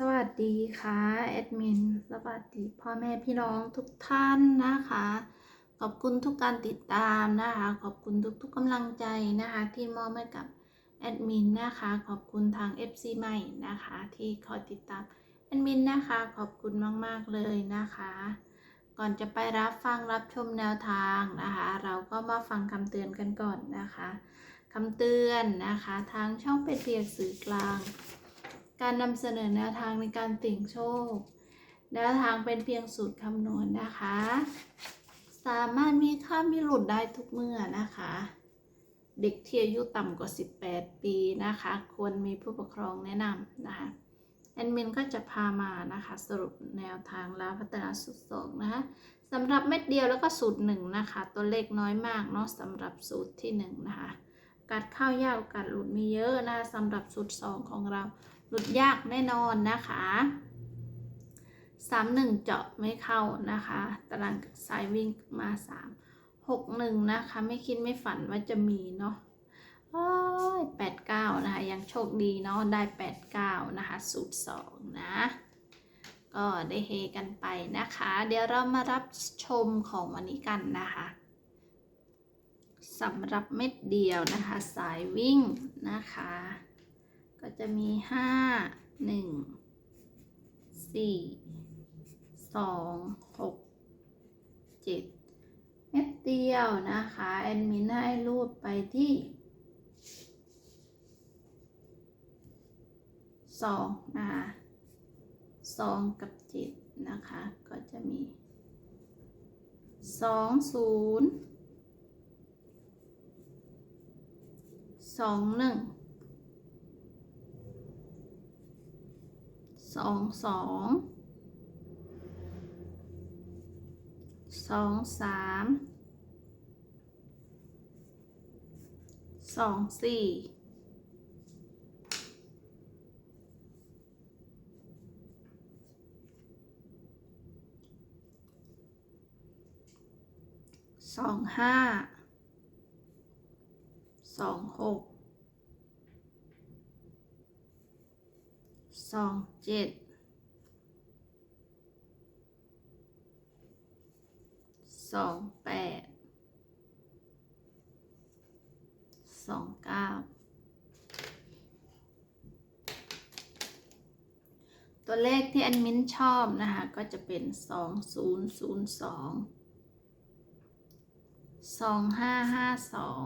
สวัสดีค่ะแอดมินสวัสดีพ่อแม่พี่น้องทุกท่านนะคะ ขอบคุณทุกการติดตามนะคะ ขอบคุณทุกๆกำลังใจนะคะ ที่มอบให้กับแอดมินนะคะ ขอบคุณทาง FC ใหม่นะคะ ที่คอยติดตามแอดมินนะคะ ขอบคุณมากๆเลยนะคะ ก่อนจะไปรับฟังรับชมแนวทางนะคะ เราก็มาฟังคำเตือนกันก่อนนะคะคำเตือนนะคะ ทางช่องเป็นเพียงสื่อกลาง การนำเสนอแนวทางในการเสี่ยงโชค แนวทางเป็นเพียงสูตรคำนวณนะคะ สามารถมีค่ามีหลุดได้ทุกเมื่อนะคะ เด็กที่อายุต่ำกว่า 18 ปีนะคะ ควรมีผู้ปกครองแนะนำนะคะแอดมินก็จะพามานะคะสรุปแนวทางแล้วพัฒนาสูตรสองนะคะสำหรับเม็ดเดียวแล้วก็สูตรหนึ่งนะคะ ตัวเลขน้อยมากเนาะสำหรับสูตรที่หนึ่งนะคะ กาสเข้ายากโอกาสหลุดมีเยอะนะคะสำหรับสูตรสองของเรา หลุดยากแน่นอนนะคะสามหนึ่งเจาะไม่เข้านะคะ ตารางสายวิ่งมาสามหกหนึ่งนะคะ ไม่คิดไม่ฝันว่าจะมีเนาะโอ้ยแปดเก้านะคะ ยังโชคดีเนาะได้แปดเก้านะคะสูตรสองนะ ก็ได้เฮกันไปนะคะ เดี๋ยวเรามารับชมของวันนี้กันนะคะสำหรับเม็ดเดียวนะคะ สายวิ่งนะคะ ก็จะมีห้าหนึ่งสี่สองหกเจ็ดเม็ดเดียวนะคะ แอดมินให้รูดไปที่สองนะคะสองกับเจ็ดนะคะ ก็จะมีสองศูนย์สองหนึ่ง สองสองสองสามสองสี่สองห้าสองหก สองเจ็ดสองแปดสองเก้าตัวเลขที่แอดมินชอบนะคะ ก็จะเป็นสองศูนย์ศูนย์สองสองห้าห้าสอง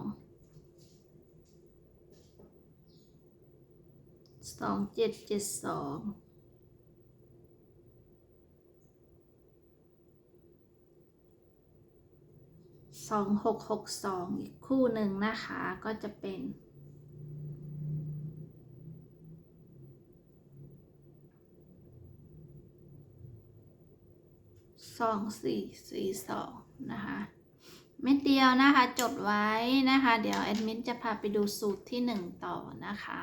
สองสองห้าห้าสองสองเจ็ดเจ็ดสองสองหกหกสองอีกคู่หนึ่งนะคะก็จะเป็นสองสี่สี่สองนะคะเม็ดเดียวนะคะจดไว้นะคะ เดี๋ยวแอดมินจะพาไปดูสูตรที่หนึ่งต่อนะคะ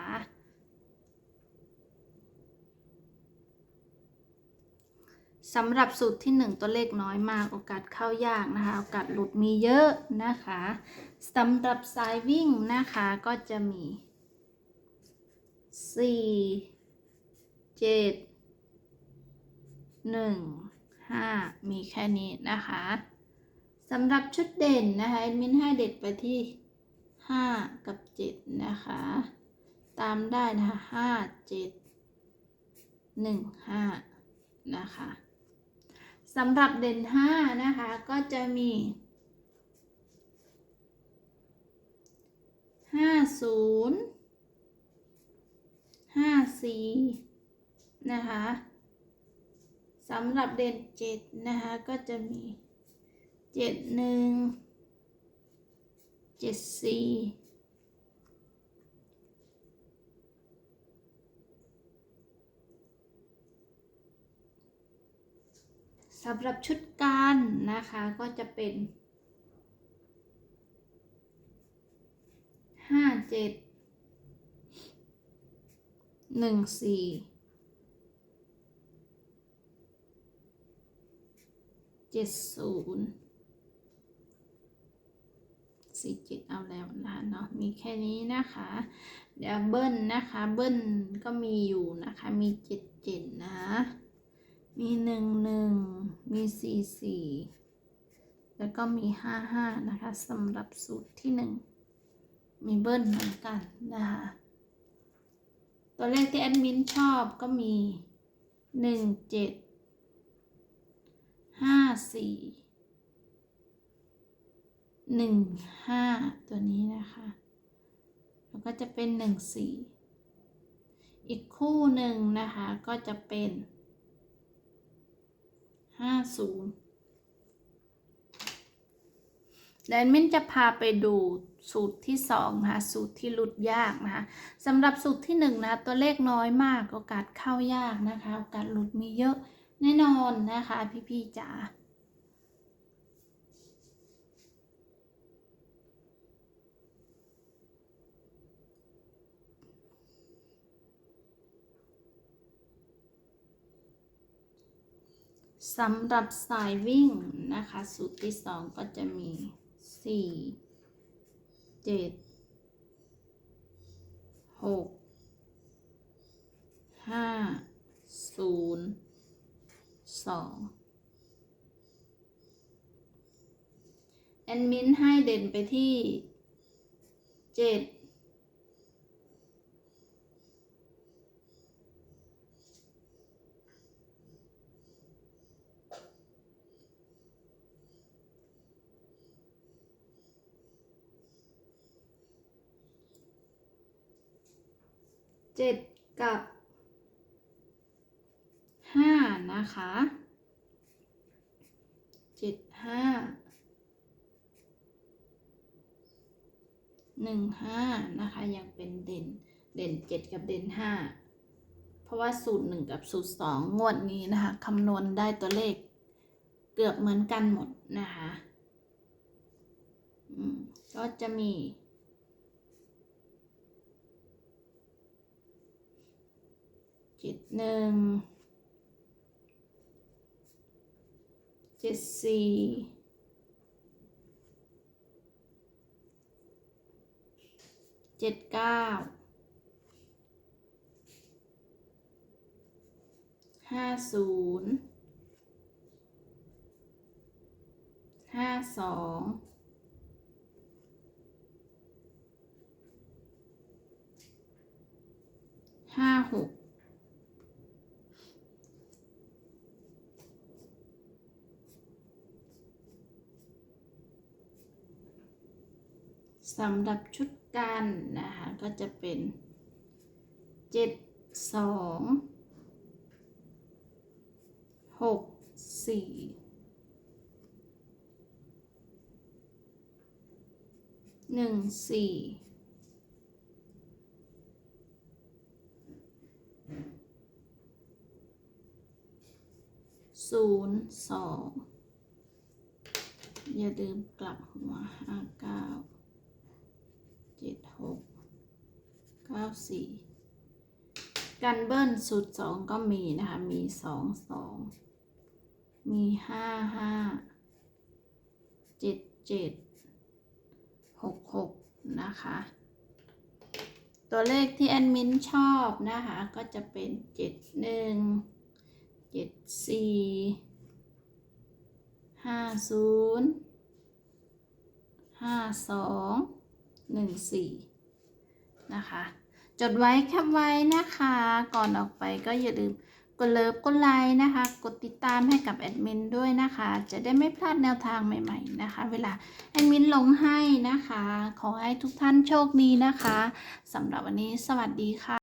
สำหรับสูตรที่ 1 ตัวเลขน้อยมากโอกาสเข้ายากนะคะ โอกาสหลุดมีเยอะนะคะสำหรับสายวิ่งนะคะก็จะมี 4 7 1 5 มีแค่นี้นะคะสำหรับชุดเด่นนะคะมินให้เด็ดไปที่ 5 กับ 7 นะคะ ตามได้นะคะ 5 7 1 5 นะคะ สำหรับเด่น 5 นะคะ ก็จะมี 50 54 นะคะสำหรับเด่น 7 นะคะ ก็จะมี 71 74 สำหรับชุดการนะคะก็จะเป็นห้าเจ็ดหนึ่งสี่เจ็ดศูนย์สี่เจ็ดเอาแล้วนะคะเนาะมีแค่นี้นะคะ เดี๋ยวเบิ้ลนะคะ เบิ้ลก็มีอยู่นะคะ มีเจ็ดเจ็ดนะ มีหนึ่งหนึ่งมีสี่สี่แล้วก็มีห้าห้านะคะสำหรับสูตรที่หนึ่งมีเบิ้ลเหมือนกันนะคะตัวเลขที่แอดมินชอบก็มีหนึ่งเจ็ดห้าสี่หนึ่งห้าตัวนี้นะคะแล้วก็จะเป็นหนึ่งสี่อีกคู่หนึ่งนะคะก็จะเป็น ห้าศูนย์แดนมินจะพาไปดูสูตรที่สองนะคะสูตรที่หลุดยากนะคะสำหรับสูตรที่หนึ่งนะตัวเลขน้อยมากโอกาสเข้ายากนะคะ โอกาสหลุดมีเยอะแน่นอนนะคะพี่ๆจ๋า สำหรับสายวิ่งนะคะ สูตรที่สองก็จะมีสี่เจ็ดหกห้าศูนย์สองแอนมินให้เด่นไปที่เจ็ด เจ็ดกับห้านะคะเจ็ดห้าหนึ่งห้านะคะยังเป็นเด่นเด่นเจ็ดกับเด่นห้าเพราะว่าสูตรหนึ่งกับสูตรสองงวดนี้นะคะคำนวณได้ตัวเลขเกือบเหมือนกันหมดนะคะก็จะมี เจ็ดหนึ่งเจ็ดสี่เจ็ดเก้าห้าศูนย์ห้าสองห้าหก สำหรับชุดกันนะคะก็จะเป็นเจ็ดสองหกสี่หนึ่งสี่ศูนย์สองอย่าลืมกลับหัวห้าเก้า เจ็ดหกเก้าสี่กันเบิ้ลสูตรสองก็มีนะคะ มีสองสอง มีห้าห้าเจ็ดเจ็ดหกหกนะคะ ตัวเลขที่แอดมินชอบนะคะ ก็จะเป็นเจ็ดหนึ่งเจ็ดสี่ห้าศูนย์ห้าสอง หนึ่งสี่นะคะ จดไว้แคปไว้นะคะ ก่อนออกไปก็อย่าลืมกดเลิฟกดไลค์นะคะ กดติดตามให้กับแอดมินด้วยนะคะ จะได้ไม่พลาดแนวทางใหม่ๆนะคะ เวลาแอดมินลงให้นะคะ ขอให้ทุกท่านโชคดีนะคะสำหรับวันนี้สวัสดีค่ะ